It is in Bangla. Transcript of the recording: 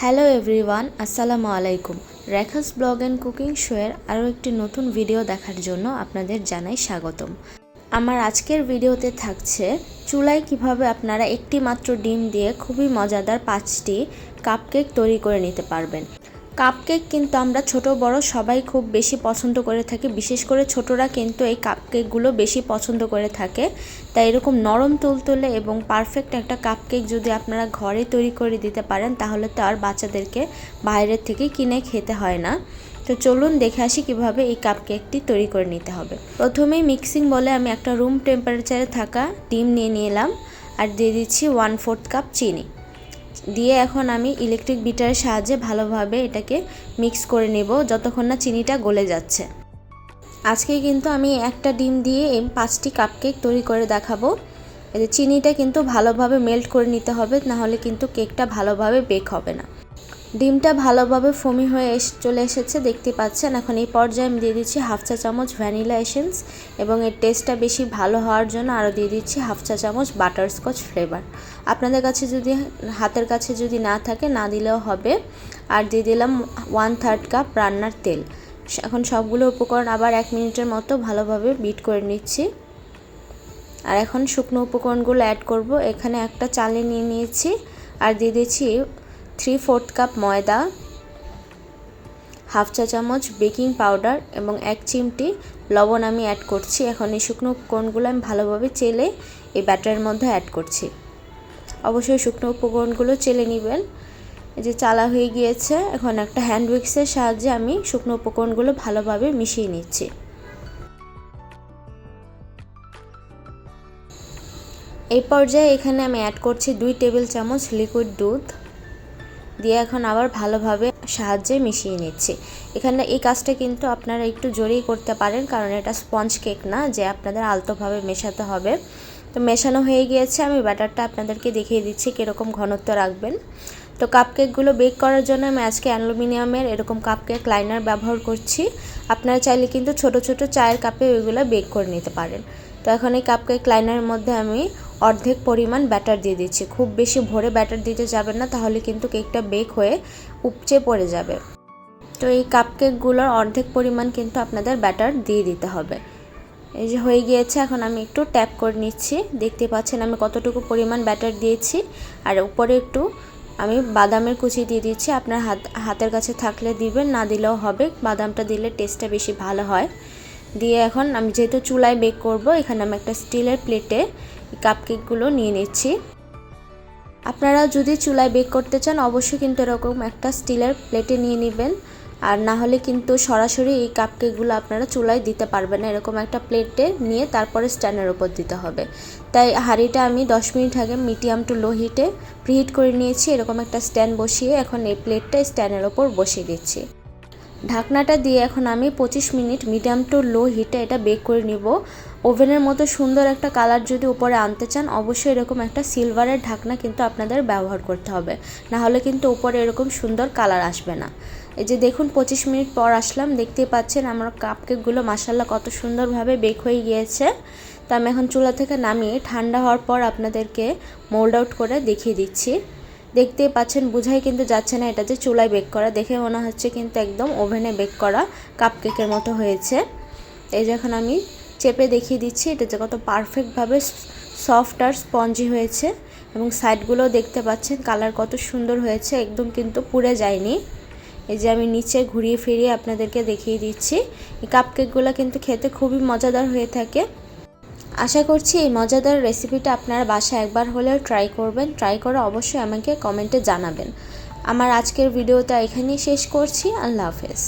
হ্যালো এভরিওয়ান আসসালামু আলাইকুম রেখাস ব্লগ অ্যান্ড কুকিং শোয়ের আরও একটি নতুন ভিডিও দেখার জন্য আপনাদের জানাই স্বাগতম। আমার আজকের ভিডিওতে থাকছে চুলায় কীভাবে আপনারা একটি মাত্র ডিম দিয়ে খুবই মজাদার পাঁচটি কাপকেক তৈরি করে নিতে পারবেন। কাপকেক কিন্তু আমরা ছোট, বড় সবাই খুব বেশি পছন্দ করে থাকি। বিশেষ করে ছোটরা কিন্তু এই কাপকেকগুলো বেশি পছন্দ করে থাকে। তাই এরকম নরম তুলতুলে এবং পারফেক্ট একটা কাপকেক যদি আপনারা ঘরে তৈরি করে দিতে পারেন, তাহলে তো আর বাচ্চাদেরকে বাইরের থেকে কিনে খেতে হয় না। তো চলুন দেখে আসি কীভাবে এই কাপকেকটি তৈরি করে নিতে হবে। প্রথমেই মিক্সিং বলে আমি একটা রুম টেম্পারেচারে থাকা ডিম নিয়ে নিলাম। আর দিয়ে দিচ্ছি ওয়ান ফোর্থ কাপ চিনি। দিয়ে এখন আমি ইলেকট্রিক বিটারের সাহায্যে ভালোভাবে এটাকে মিক্স করে নেব যতক্ষণ না চিনিটা গলে যাচ্ছে। আজকে কিন্তু আমি একটা ডিম দিয়ে এই পাঁচটি কাপকেক তৈরি করে দেখাবো। এই চিনিটা কিন্তু ভালোভাবে মেল্ট করে নিতে হবে, নাহলে কিন্তু কেকটা ভালোভাবে বেক হবে না। ডিমটা ভালোভাবে ফমি হয়ে এস, চলে এসেছে, দেখতে পাচ্ছেন। এখন এই পর্যায়ে আমি দিয়ে দিচ্ছি হাফ চা চামচ ভ্যানিলা এসেন্স এবং এর টেস্টটা বেশি ভালো হওয়ার জন্য আরও দিয়ে দিচ্ছি হাফ চা চামচ বাটারস্কচ ফ্লেভার। আপনাদের কাছে যদি, হাতের কাছে যদি না থাকে, না দিলেও হবে। আর দিয়ে দিলাম ওয়ান থার্ড কাপ রান্নার তেল। এখন সবগুলো উপকরণ আবার এক মিনিটের মতো ভালোভাবে বিট করে নিচ্ছি। আর এখন শুকনো উপকরণগুলো অ্যাড করব। এখানে একটা চালে নিয়ে নিয়েছি। আর দিয়ে দিচ্ছি থ্রি ফোর্থ কাপ ময়দা, হাফ চা চামচ বেকিং পাউডার এবং এক চিমটি লবণ আমি অ্যাড করছি। এখন এই শুকনো উপকরণগুলো আমি ভালোভাবে চেলে এই ব্যাটারের মধ্যে অ্যাড করছি। অবশ্যই শুকনো উপকরণগুলো চেলে নেবেন। এই যে চালা হয়ে গিয়েছে, এখন একটা হ্যান্ড উইক্সের সাহায্যে আমি শুকনো উপকরণগুলো ভালোভাবে মিশিয়ে নিচ্ছি। এই পর্যায়ে এখানে আমি অ্যাড করছি দুই টেবিল চামচ লিকুইড দুধ। দিয়ে এখন আবার ভালোভাবে সাহায্যে মিশিয়ে নিচ্ছি। এখানে এই কাজটা কিন্তু আপনারা একটু জোরেই করতে পারেন, কারণ এটা স্পঞ্জ কেক না, যে আপনাদের আলতোভাবে মেশাতে হবে। তো মেশানো হয়ে গিয়েছে, আমি ব্যাটারটা আপনাদেরকে দেখিয়ে দিচ্ছি কীরকম ঘনত্ব রাখবেন। তো কাপকেকগুলো বেক করার জন্য আমি আজকে অ্যালুমিনিয়ামের এরকম কাপকেক লাইনার ব্যবহার করছি। আপনারা চাইলে কিন্তু ছোট ছোট চায়ের কাপে ওইগুলো বেক করে নিতে পারেন। তো এখন এই কাপকেক লাইনারের মধ্যে আমি অর্ধেক পরিমাণ ব্যাটার দিয়ে দিচ্ছি। খুব বেশি ভরে ব্যাটার দিতে যাবেন না, তাহলে কিন্তু কেকটা বেক হয়ে উপচে পড়ে যাবে। তো এই কাপকেকগুলোর অর্ধেক পরিমাণ কিন্তু আপনাদের ব্যাটার দিয়ে দিতে হবে। এই যে হয়ে গিয়েছে, এখন আমি একটু ট্যাপ করে নিচ্ছি। দেখতে পাচ্ছেন আমি কতটুকু পরিমাণ ব্যাটার দিয়েছি। আর উপরে একটু আমি বাদামের কুচি দিয়ে দিচ্ছি। আপনার হাত, হাতের কাছে থাকলে দিবেন, না দিলেও হবে। বাদামটা দিলে টেস্টটা বেশি ভালো হয়। দিয়ে এখন আমি যেহেতু চুলায় বেক করব, এখানে আমি একটা স্টিলের প্লেটে কাপকেকগুলো নিয়ে নিচ্ছি। আপনারা যদি চুলায় বেক করতে চান, অবশ্যই কিন্তু এরকম একটা স্টিলের প্লেটে নিয়ে নেবেন। আর না হলে কিন্তু সরাসরি এই কাপকেকগুলো আপনারা চুলায় দিতে পারবেন না। এরকম একটা প্লেটে নিয়ে তারপরে স্ট্যান্ডের ওপর দিতে হবে। তাই হাঁড়িটা আমি 10 মিনিট আগে মিডিয়াম টু লো হিটে প্রিহিট করে নিয়েছি। এরকম একটা স্ট্যান্ড বসিয়ে এখন এই প্লেটটা স্ট্যান্ডের ওপর বসিয়ে দিচ্ছি। ঢাকনাটা দিয়ে এখন আমি 25 মিনিট মিডিয়াম টু লো হিটে এটা বেক করে নিব। ওভেনের মতো সুন্দর একটা কালার যদি উপরে আনতে চান, অবশ্যই এরকম একটা সিলভারের ঢাকনা কিন্তু আপনাদের ব্যবহার করতে হবে। না হলে কিন্তু উপরে এরকম সুন্দর কালার আসবে না। এই যে দেখুন 25 মিনিট পর আসলাম। দেখতে পাচ্ছেন আমার কাপকেকগুলো মাসাল্লাহ কত সুন্দরভাবে বেক হয়ে গিয়েছে। তো আমি এখন চুলা থেকে নামিয়ে ঠান্ডা হওয়ার পর আপনাদেরকে মোল্ড আউট করে দেখিয়ে দিচ্ছি। দেখতেই পাচ্ছেন, বুঝাই কিন্তু যাচ্ছে না এটা যে চুলায় বেক করা। দেখে মনে হচ্ছে কিন্তু একদম ওভেনে বেক করা কাপকেকের মতো হয়েছে। এই যখন আমি চেপে দেখিয়ে দিচ্ছি, এটা যে কত পারফেক্টভাবে সফট আর স্পঞ্জি হয়েছে এবং সাইডগুলো দেখতে পাচ্ছেন কালার কত সুন্দর হয়েছে, একদম কিন্তু পুড়ে যায়নি। এই যে আমি নিচে ঘুরিয়ে ফিরিয়ে আপনাদেরকে দেখিয়ে দিচ্ছি, এই কাপকেকগুলো কিন্তু খেতে খুবই মজাদার হয়ে থাকে। আশা করছি এই মজাদার রেসিপিটা আপনারা বাসায় একবার হলেও ট্রাই করবেন। ট্রাই করে অবশ্যই আমাকে কমেন্টে জানাবেন। আমার আজকের ভিডিওটা এখানেই শেষ করছি। আল্লাহ হাফেজ।